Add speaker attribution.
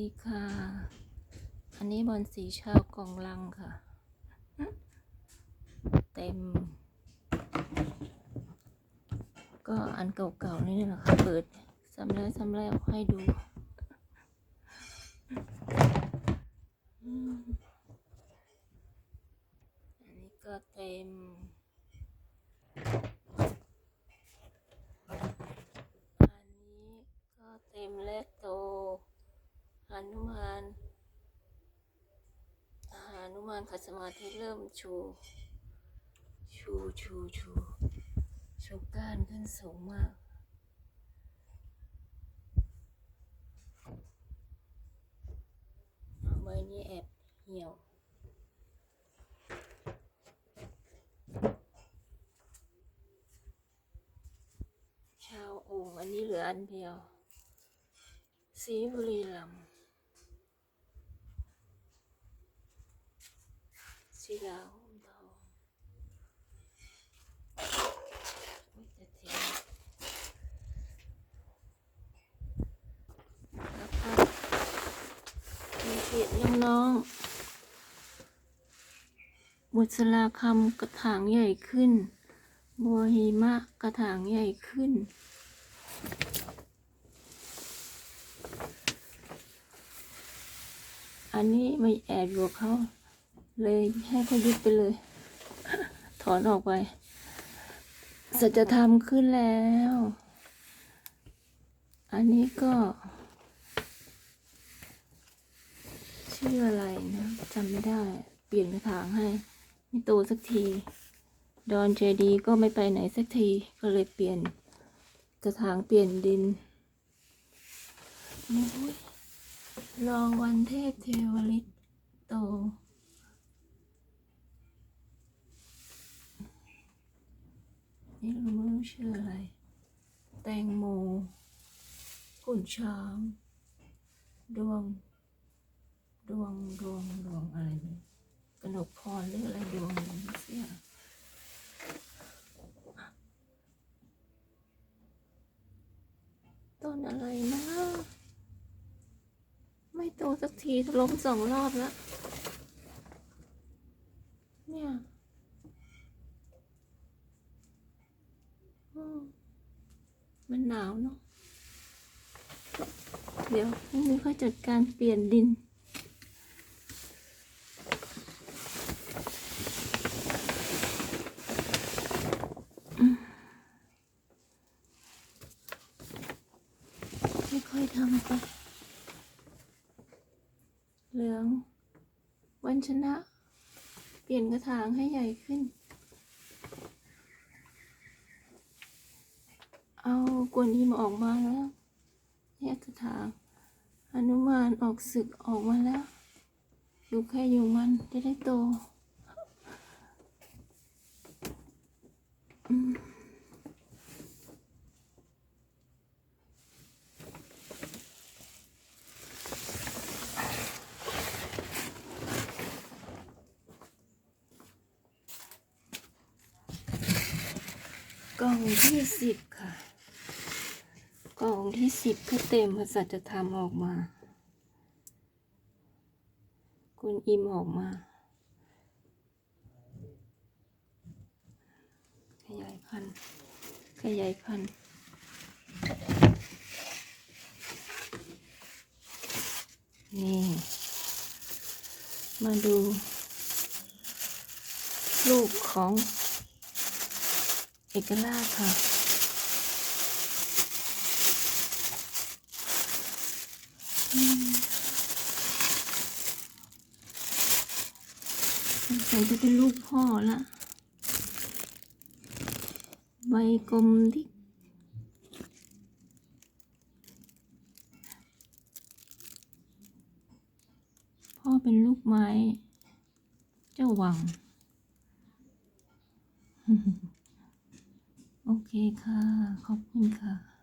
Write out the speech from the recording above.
Speaker 1: ดีค่ะ อันนี้บอลสีชาวกองลังค่ะ เต็ม ก็อันเก่าๆนี่แหละค่ะ เปิดซ้ำแล้วซ้ำแล้วให้ดูอันนี้ก็เต็ม อันนี้ก็เต็มและโตหานุมานหานุมาน ขัดสมาธิเริ่มชู ชูชูชูชูก้านขึ้นสูงมากใบนี้แอบเหี่ยวชาวโองค์อันนี้เหลืออันเดียวสีบุรีรัม ย์ศิลาหุ้มทองอุ๊ยจะทิ้งแล้วก็มีเศษน้องๆบุษราคำกระถางใหญ่ขึ้น บัวหิมะกระถางใหญ่ขึ้นอันนี้ไม่แอบอยู่เขา เลยให้เขายึดไปเลย ถอนออกไป สัจธรรมขึ้นแล้ว อันนี้ก็ ชื่ออะไรนะจำไม่ได้ เปลี่ยนกระถางให้ ไม่โตสักที ดอนเจดีก็ไม่ไปไหนสักที ก็เลยเปลี่ยนกระถางเปลี่ยนดินโอ้ยลองวันเทพเทวฤทธิ์โต นี่เราไม่รู้ ชื่ออะไร แตงโมขุนช้าง ดวง ดวง ดวง ดวงอะไรเนี่ยกนกพรหรืออะไรดวงอะไรเสียต้นอะไรนะ ไม่โตสักทีล้มสองรอบแล้ว เนี่ย มันหนาวเนาะ เดี๋ยวพรุ่งนี้ค่อยจัดการเปลี่ยนดินไม่ค่อยทำไป เหลือง วันชนะ เปลี่ยนกระถางให้ใหญ่ขึ้น เอากวนอิมออกมาแล้ว เนี่ยกระถางอนุมานออกศึกออกมาแล้ว อยู่แค่อยู่มันจะได้โตกล่องที่สิบ กล่องที่สิบก็เต็มพระสัจธรรมออกมา คุณอิมออกมาขยายพันธุ์ขยายพันธุ์นี่ มาดู ลูกของเอกราชค่ะ สงสัยจะเป็นลูกพ่อละใบกลมดิกพ่อเป็นลูกไม้ เจ้าวัง โอเคค่ะ ขอบคุณค่ะ